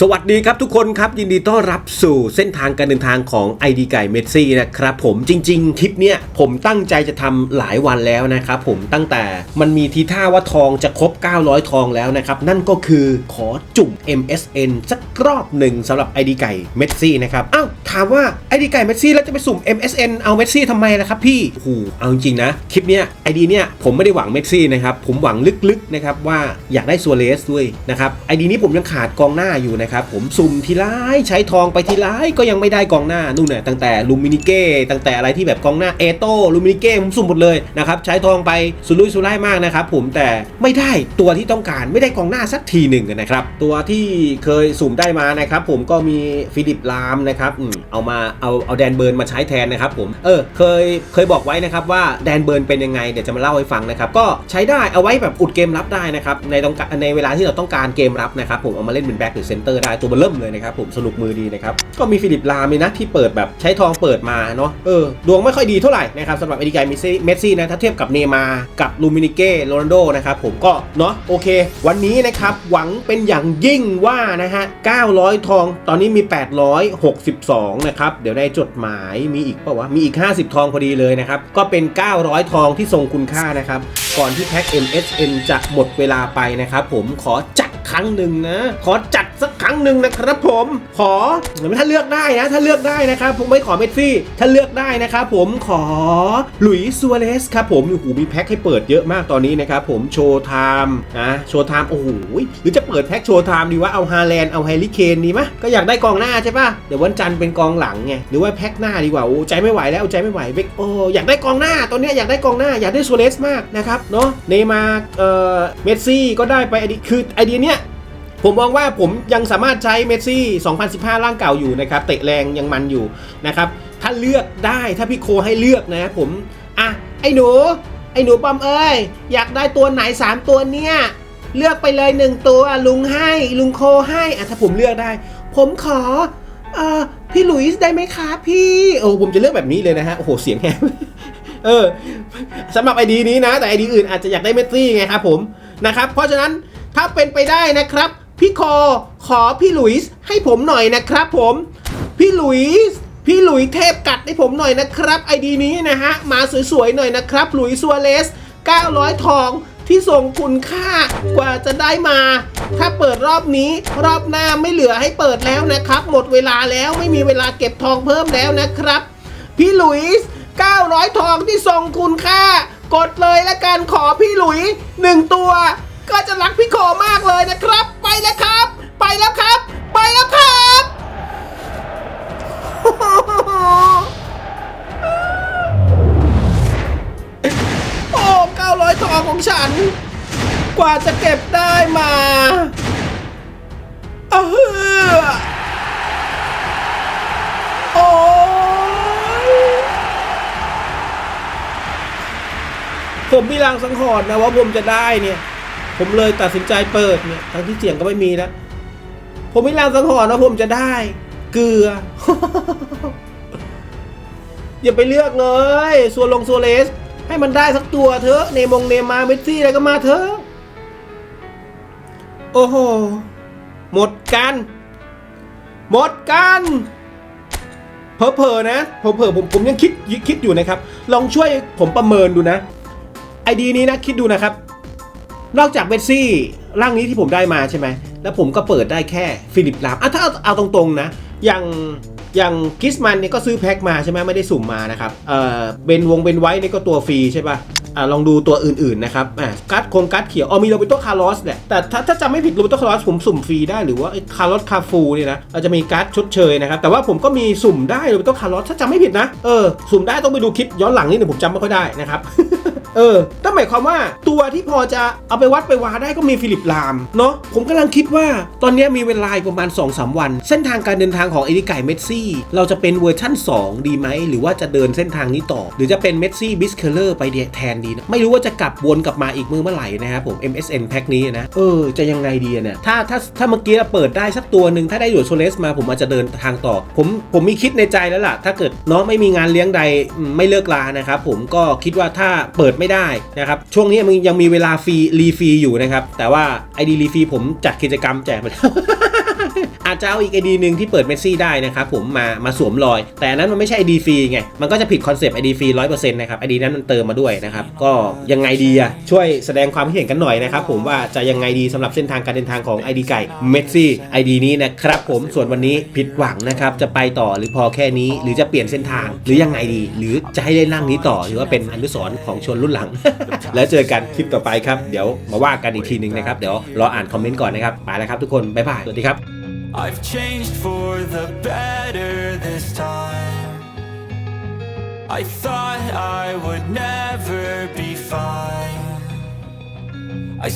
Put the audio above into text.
สวัสดีครับทุกคนครับ ยินดีต้อนรับสู่เส้นทางการเดินทางของ ID ไก่เมสซี่นะครับผมจริง ๆ คลิปเนี้ยผมตั้งใจจะทำหลายวันแล้วนะครับผมตั้งแต่มันมีทีท่าว่าทองจะครบ 900 ทองแล้วนะครับ นั่นก็คือขอจุ่ม MSN สักรอบหนึ่งสำหรับ ID ไก่เมสซี่นะครับอ้าวถามว่า ID ไก่เมสซี่แล้วจะไปสุ่ม MSN เอาเมสซี่ทำไมล่ะครับพี่โอ้โหเอาจริงนะคลิปเนี้ย ID เนี้ยผมไม่ได้หวังเมสซี่นะครับผมหวังลึกๆนะครับว่าอยากได้ซัวเรสด้วยนะครับ ID นี้ผมยังขาดกองหน้าอยู่นะครับผมสุ่มทีไรใช้ทองไปทีไรก็ยังไม่ได้กองหน้านู่นน่ะตั้งแต่ลูมินิเก้ตั้งแต่อะไรที่แบบกองหน้าเอโต้ลูมินิเก้ผมสุ่มหมดเลยนะครับใช้ทองไปสุรุ่ยสุร่ายมากนะครับผมแต่ไม่ได้ตัวที่ต้องการไม่ได้กองหน้าสักทีหนึ่งนะครับตัวที่เคยสุ่มได้มานะครับผมก็มีฟิลิปลามนะครับเอามาเอาเอาแดนเบิร์นมาใช้แทนนะครับผมเออเคยเคยบอกไว้นะครับว่าแดนเบิร์นเป็นยังไงเดี๋ยวจะมาเล่าให้ฟังนะครับก็ใช้ได้เอาไว้แบบอุดเกมรับได้นะครับในต้องในเวลาที่เราต้องการเกมรับนะครับผมเอามาเล่นเป็นแบ็คหรือเซนเตอร์ได้ตัวเบลเริ่มเลยนะครับผมสนุกมือดีนะครับก็มีฟิลิปลามนี่นะที่เปิดแบบใช้ทองเปิดมาเนาะเออดวงไม่ค่อยดีเท่าไหร่นะครับสำหรับเอดิกายเมสซี่เมสซี่นะถ้าเทียบกับเนมากับลูมินิเก้โรนัลโดนะครับผมก็เนาะโอเค วันนี้นะครับหวังเป็นอย่างยิ่งว่านะฮะ900 ทองตอนนี้มี 862 นะครับ เดี๋ยวในจดหมายมีอีกเปล่าวะมีอีก 50 ทองพอดีเลยนะครับ ก็เป็น 900 ทองที่ทรงคุณค่านะครับ ก่อนที่แพ็ค MSN จะหมดเวลาไปนะครับผมขอจัด ครั้งหนึ่งนะ ขอจัดสักครั้งหนึ่งนะครับผม ขอถ้าเลือกได้นะ ถ้าเลือกได้นะครับผมไม่ขอเมสซี่ ถ้าเลือกได้นะครับผมขอหลุยส์ซัวเรสครับผมโอ้โหมีแพ็คให้เปิดเยอะมากตอนนี้นะครับผมโชว์ไทม์นะโชว์ไทม์โอ้โหหรือจะเปิดแพ็คโชว์ไทม์ดีว่าเอาฮาแลนด์เอาไฮริเคนดีมะก็อยากได้กองหน้าใช่ปะเดี๋ยววันจันทร์เป็นกองหลังไงหรือว่าแพ็คหน้าดีกว่าโอ้ใจไม่ไหวแล้วใจไม่ไหวเบกโอ้อยากได้กองหน้าตอนนี้อยากได้กองหน้าอยากได้ซัวเรสมากนะครับเนาะเนมาร์เอ่อเมสซี่ก็ได้ไปไอดีคือไอเดียเนี้ย ผมมองว่าผมยังสามารถใช้เมสซี่ 2015 ร่างเก่าอยู่นะครับ เตะแรงยังมันอยู่นะครับ ถ้าเลือกได้ถ้าพี่โคให้เลือกนะผม อะ ไอ้หนู ไอ้หนูปอมเอ้ย อยากได้ตัวไหน 3 ตัวเนี้ยเลือกไปเลย1ตัวลุงให้ลุงโคให้อะถ้าผมเลือกได้ ผมขอเอ่อพี่หลุยส์ได้ไหมคะพี่โอ้ผมจะเลือกแบบนี้เลยนะฮะโอ้โหเสียงแหบเออสำหรับไอดีนี้นะ แต่ไอดีอื่นอาจจะอยากได้เมสซี่ไงครับผมนะครับ เพราะฉะนั้นถ้าเป็นไปได้นะครับ พี่คอขอพี่หลุยส์ให้ผมหน่อยนะครับผม พี่หลุยส์พี่หลุยเทพกัดให้ผมหน่อยนะครับไอดีนี้นะฮะมาสวยๆหน่อยนะครับหลุยส์ซัวเรส900 ทองที่ส่งคุณค่ากว่าจะได้มา ถ้าเปิดรอบนี้รอบหน้าไม่เหลือให้เปิดแล้วนะครับ หมดเวลาแล้วไม่มีเวลาเก็บทองเพิ่มแล้วนะครับ พี่หลุยส์900 ทองที่ทรงคุณค่า กดเลยละกันขอพี่หลุยหนึ่งตัว ก็จะรักพี่โคมากเลยนะครับ 900ทองของฉัน กว่าจะเก็บได้มาอ้าวเฮ้อโอ้ยผมมีรางสังหรณ์นะว่าผมจะได้เนี่ย ผมเลยตัดสินใจเปิดเนี่ยทั้งที่เสียงก็ไม่มีแล้ว ผมมีรางสังหรณ์ว่าผมจะได้ เกลือ อย่าไปเลือกเลยส่วนลงโซเลส ให้มันได้สักตัวเถอะเนมงเนมาเมสซี่อะไรก็มาเถอะโอ้โหหมดกันหมดกันเผลอนะเผลอผมผมยังคิดคิดอยู่นะครับ ลองช่วยผมประเมินดูนะไอดีนี้นะคิดดูนะครับ นอกจากเมสซี่ร่างนี้ที่ผมได้มาใช่ไหมแล้วผมก็เปิดได้แค่ฟิลิปลามอะถ้าเอาตรงๆนะอย่าง อย่างกิสมันเนี่ยก็ซื้อแพ็คมาใช่ไหมไม่ได้สุ่มมานะครับเออเบนวงเบนไว้เนี่ยก็ตัวฟรีใช่ป่ะอ่าลองดูตัวอื่นๆนะครับอ่าการ์ดคงการ์ดเขียวอ๋อมีโรเบโตคาร์ลอสแหละแต่ถ้าถ้าจำไม่ผิดโรเบโตคาร์ลอสผมสุ่มฟรีได้หรือว่าคาร์ลอสคาฟูเนี่ยนะเราจะมีการ์ดชดเชยนะครับแต่ว่าผมก็มีสุ่มได้โรเบโตคาร์ลอสถ้าจำไม่ผิดนะเออสุ่มได้ต้องไปดูคลิปย้อนหลังนิดหนึ่งผมจำไม่ค่อยได้นะครับ เออก็หมายความว่าตัวที่พอจะเอาไปวัดไปวาได้ก็มีฟิลิปลามเนาะผมกำลังคิดว่าตอนนี้มีเวลาประมาณ 2-3 วัน เส้นทางการเดินทางของเอริไก่เมสซี่ เราจะเป็นเวอร์ชั่น 2 ดีไหม หรือว่าจะเดินเส้นทางนี้ต่อ หรือจะเป็นเมสซี่บิสเคเลอร์ไปแทนดีนะ ไม่รู้ว่าจะกลับวนกลับมาอีกมือเมื่อไหร่นะครับผม MSN แพ็คนี้นะ เออ จะยังไงดีเนี่ย ถ้าถ้าถ้าเมื่อกี้เปิดได้สักตัวหนึ่งถ้าได้หยดโซเลสมาผมอาจจะเดินทางต่อ ผมผมมีคิดในใจแล้วล่ะ ถ้าเกิดน้องไม่มีงานเลี้ยงใดไม่เลิกลานะครับผมก็คิดว่าถ้าเปิดไไม่ได้นะครับช่วงนี้มันยังมีเวลาฟรีรีฟรีอยู่นะครับแต่ว่าไอดีรีฟรีผมจัดกิจกรรมแจกไปแล้ว อาจจะเอาอีก ID หนึ่งที่เปิดเมสซี่ได้นะครับผมมามาสวมรอย แต่นั้นมันไม่ใช่ ID ฟรีไง มันก็จะผิดคอนเซปต์ ID ฟรี100%นต์นะครับ ID นั้นมันเติมมาด้วยนะครับก็ยังไงดีอะช่วยแสดงความคิดเห็นกันหน่อยนะครับผมว่าจะยังไงดีสำหรับเส้นทางการเดินทางของ ID ไก่เมสซี่ ID นี้นะครับผมส่วนวันนี้ผิดหวังนะครับจะไปต่อหรือพอแค่นี้ หรือจะเปลี่ยนเส้นทางหรือยังไงดี หรือจะให้ได้นั่งนี้ต่อ หรือว่าเป็นอนุสรณ์ของชนรุ่นหลัง แล้วเจอกันคลิปต่อไปครับเดี๋ยวมาว่ากันอีกทีหนึงนะครับเดี๋ยวรออ่านคอมเมนต์ก่อนนะครับไปแล้วครับทุกคนบ๊ายบายสวัสดีครับ I've changed for the better this time. I thought I would never be fine. I